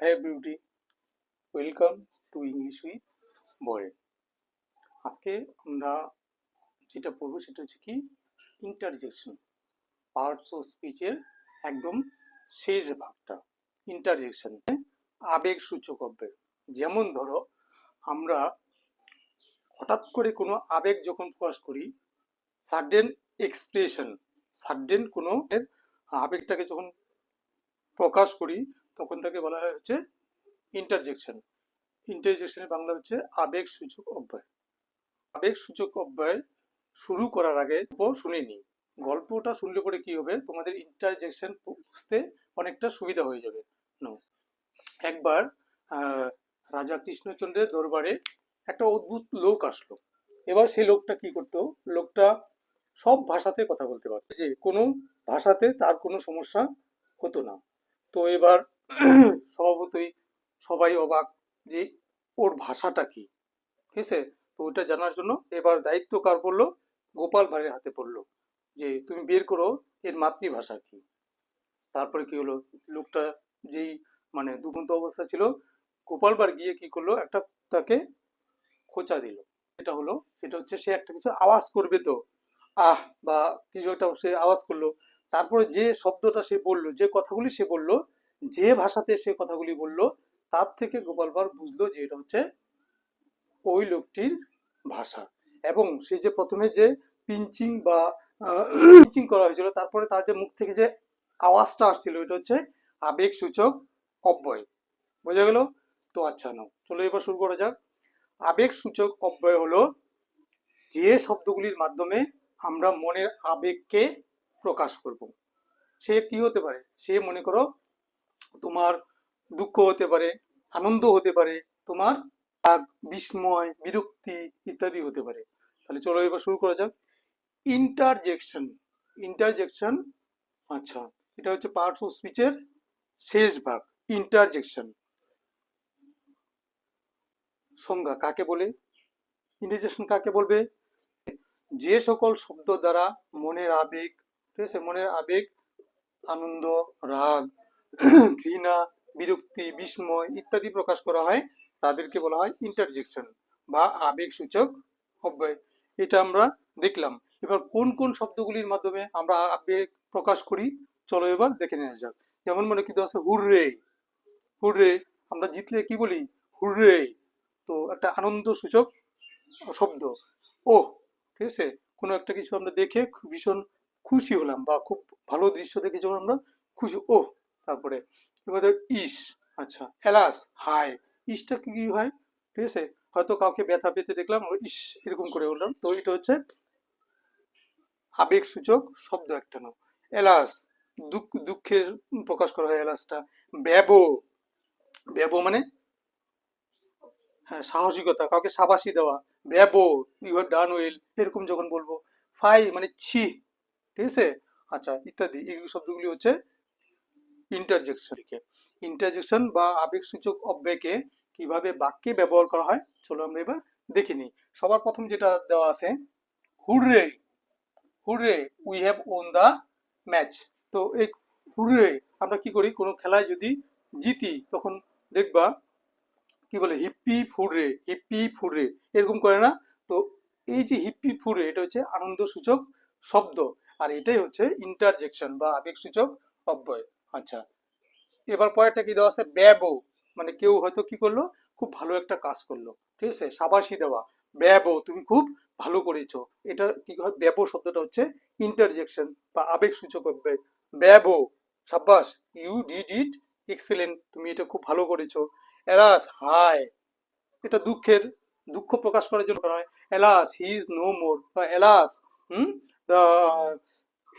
Hi beauty welcome to English with boy আজকে আমরা যেটা পড়ব সেটা হচ্ছে কি? ইন্টারজেকশন পার্টস অফ স্পিচের একদম শেষ ভাগটা। ইন্টারজেকশন আবেগ সূচক অব্যয়। যেমন ধরো, আমরা হঠাৎ করে কোনো আবেগ যখন প্রকাশ করি সাডেন এক্সপ্রেশন সাডেন কোনো আবেগটাকে যখন প্রকাশ করি তখন তাকে বলা হয় হচ্ছে ইন্টারজেকশন ইন্টারজেকশনের বাংলা হচ্ছে আবেগ সূচক অব্যয়। আবেগ সূচক অব্যয় শুরু করার আগে শুনে নি গল্পটা শুনলে পরে কি হবে? তোমাদের ইন্টারজেকশন বুঝতে অনেকটা সুবিধা হয়ে যাবে। নো একবার রাজা কৃষ্ণচন্দ্রের দরবারে একটা অদ্ভুত লোক আসলো। এবার সেই লোকটা কি করতো? লোকটা সব ভাষাতে কথা বলতে পারত। যে কোনো ভাষাতে তার কোনো সমস্যা হতো না। তো এবার স্বভাবতই সবাই অবাক যে ওর ভাষাটা কি? ঠিক আছে? তো ওটা জানার জন্য এবার দায়িত্ব কার পড়ল? গোপাল ভাঁড়ের হাতে পড়ল যে, তুমি বের করো, এর মাতৃভাষা কি? তারপরে কি হলো? লোকটা যেই মানে দুমন্ত অবস্থা ছিল, গোপাল ভাঁড় গিয়ে কি করল? একটা তাকে খোঁচা দিল। এটা হলো, সেটা হচ্ছে সে একটা কিছু আওয়াজ করবে তো। আহ বা কিছু একটা সে আওয়াজ করল। তারপরে যে শব্দটা সে বলল, যে কথাগুলি সে বলল যে ভাষাতে সে কথাগুলি বলল, তার থেকে গোপাল ভাঁড় বুঝলো যে এটা হচ্ছে ওই লোকটির ভাষা। এবং সে যে প্রথমে যে পিঞ্চিং বা পিঞ্চিং করা হয়েছিল, তারপরে তার যে মুখ থেকে যে আওয়াজটা আসছিল, এটা হচ্ছে আবেগ সূচক অব্যয়। বোঝা গেল? তো আচ্ছা নাও, চলো এবার শুরু করা যাক। আবেগ সূচক অব্যয় হলো যে শব্দগুলির মাধ্যমে আমরা মনের আবেগকে প্রকাশ করব। সে কি হতে পারে? সে মনে করো তোমার দুঃখ হতে পারে, আনন্দ হতে পারে, তোমার বিস্ময়, বিরক্তি ইত্যাদি হতে পারে। তাহলে চলো এবার শুরু করা যাক। ইন্টারজেকশন ইন্টারজেকশন আচ্ছা এটা হচ্ছে পার্টস অফ স্পিচের শেষ ভাগ ইন্টারজেকশন সংজ্ঞা কাকে বলে? ইন্টারজেকশন কাকে বলবে? যে সকল শব্দ দ্বারা মনের আবেগ, ঠিক আছে? মনের আবেগ, আনন্দ, রাগ ঘৃণা, বিরক্তি, বিস্ময় ইত্যাদি প্রকাশ করা হয়। তাদেরকে বলা হয় ইন্টারজেকশন বা আবেগ সূচক অব্যয়। এটা আমরা দেখলাম। এবার কোন কোন শব্দগুলির মাধ্যমে আমরা আবেগ প্রকাশ করি? চলো এবার দেখে নেওয়া যাক। যেমন মনে কিন্তু আছে হুররে। হুররে, আমরা জিতলে কি বলি? হুররে। তো একটা আনন্দ সূচক শব্দ। ও ঠিক আছে? কোনো একটা কিছু আমরা দেখে ভীষণ খুশি হলাম বা খুব ভালো দৃশ্য দেখে যখন আমরা খুশি ও তারপরে ইস আচ্ছা এলাস হাই ইসটা কি হয়? ঠিক আছে? হয়তো কাউকে ব্যথা পেতে দেখলাম ইস, এরকম করে বললাম। তো এটা হচ্ছে আবেগ সূচক শব্দ একটা নাম। এলাস, দুঃখ দুঃখের প্রকাশ করা হয় এলাসটা। ব্যব ব্যব মানে হ্যাঁ সাহসিকতা, কাউকে সাবাসি দেওয়া। ব্যব ইউ হ্যাভ ডান ওয়েল এরকম যখন বলব। ফাই মানে ছি, ঠিক আছে? আচ্ছা ইত্যাদি, এই শব্দগুলি হচ্ছে ইন্টারজেকশন ইন্টারজেকশন বা আবেগ সূচক অব্যয়কে কীভাবে বাক্যে ব্যবহার করা হয়, চলো আমরা এবার দেখে নিই। সবার প্রথম যেটা দেওয়া আছে, hurray hurray we have won the match তো এই হুররে আমরা কি করি? কোনো খেলায় যদি জিতি, তখন দেখবা কি বলে হিপ্পি ফুররে হিপ্পি ফুররে, এরকম করে না? তো এই যে হিপ্পি ফুররে, এটা হচ্ছে আনন্দ সূচক শব্দ। আর এটাই হচ্ছে ইন্টারজেকশন বা আবেগ সূচক অব্যয়। আচ্ছা। এবার পরেরটা কি দেওয়া আছে? ব্যব মানে কেউ হয়তো কি করল? খুব ভালো একটা কাজ করল। ঠিক আছে? সাবাসি দেওয়া। ব্যব তুমি খুব ভালো করেছ। এটা কি হয়? ব্যব শব্দটা হচ্ছে ইন্টারজেকশন বা আবেগ সূচক ব্যব সাব্বাস। ইউ ডিড ইট এক্সেলেন্ট তুমি এটা খুব ভালো করেছ। এলাস হাই এটা দুঃখের, দুঃখ প্রকাশ করার জন্য করা হয় alas he is no more বা alas hmm? The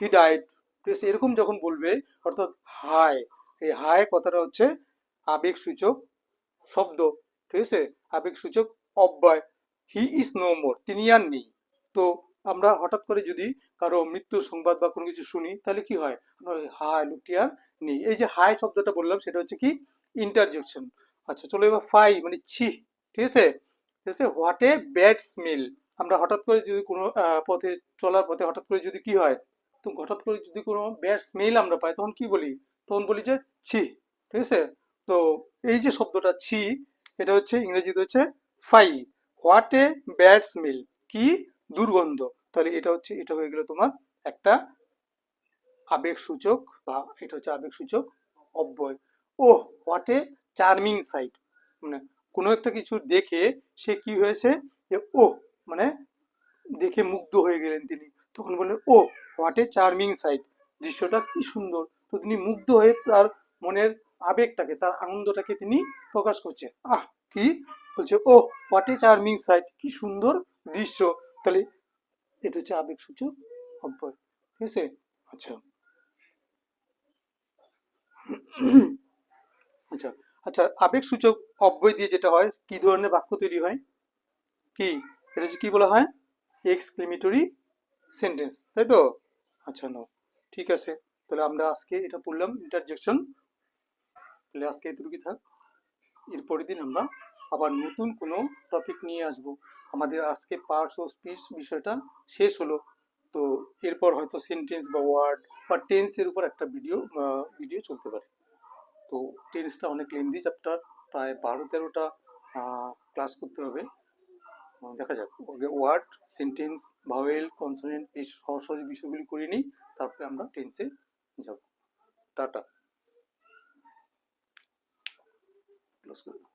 he died আছে এরকম যখন বলবে, অর্থাৎ হাই এই হাই কথাটা হচ্ছে আবেগ সূচক শব্দ, ঠিক আছে? আবেগ সূচক অব্যয়। হি ইজ নো মোর তিনি আর নেই। তো আমরা হঠাৎ করে যদি কারও মৃত্যুর সংবাদ বা কোনো কিছু শুনি, তাহলে কি হয়? আমরা হাই লোকটি আর নেই। এই যে হাই শব্দটা বললাম, সেটা হচ্ছে কি? ইন্টারজেকশন আচ্ছা চলো এবার ফাই মানে ছি, ঠিক আছে? ঠিক আছে? হোয়াট এ ব্যাড স্মেল আমরা হঠাৎ করে যদি কোনো পথে, চলার পথে হঠাৎ করে যদি কি হয়? তো হঠাৎ করে যদি কোনো ব্যাড স্মেল আমরা পাই, তখন কি বলি? তখন বলি যে ছি, ঠিক আছে? তো এই যে শব্দটা ছি, এটা হচ্ছে ইংরেজিতে হচ্ছে fie what a bad smell কি দুর্গন্ধ? তাহলে এটা হচ্ছে, এটা হয়ে গেল তোমার একটা আবেগ সূচক বা এটা হচ্ছে আবেগ সূচক অব্যয়। Oh what a charming sight মানে কোনো একটা কিছু দেখে সে কি হয়েছে? যে ও মানে দেখে মুগ্ধ হয়ে গেলেন তিনি। তখন বললেন oh what a charming sight দৃশ্যটা কি সুন্দর। তো তিনি মুগ্ধ হয়ে তার মনের আবেগটাকে, তার আনন্দটাকে তিনি প্রকাশ করছে আহ, কি? বলছে oh what a charming sight কি সুন্দর দৃশ্য। তাহলে এটা হচ্ছে আবেগ সূচক অব্যয়। ঠিক আছে? আচ্ছা। আচ্ছা আচ্ছা আবেগ সূচক অব্যয় দিয়ে যেটা হয়, কি ধরনের বাক্য তৈরি হয়? কি? এটা কি বলা হয়? এক্সক্লেমেটরি সেন্টেন্স, তাই তো? আচ্ছা নো ঠিক আছে, তাহলে আমরা আজকে এটা পড়লাম ইন্টারজেকশন তাহলে আজকে এতটুকু থাক। এর পরের দিন আমরা আবার নতুন কোনো টপিক নিয়ে আসব। আমাদের আজকে পার্টস ও স্পিচ বিষয়টা শেষ হলো। তো এরপর হয়তো সেন্টেন্স বা ওয়ার্ড বা টেন্সের উপর একটা ভিডিও ভিডিও চলতে পারে। তো টেন্সটা অনেক লেন্দি চ্যাপ্টার প্রায় বারো তেরোটা ক্লাস করতে হবে। দেখা যাক। ওয়ার্ড সেন্টেন্স ভাওয়েল কনসোনেন্ট এই সহজ বিষয়গুলি করে নিই, তারপরে আমরা টেন্সে যাব। টাটা। ক্লোজ করে।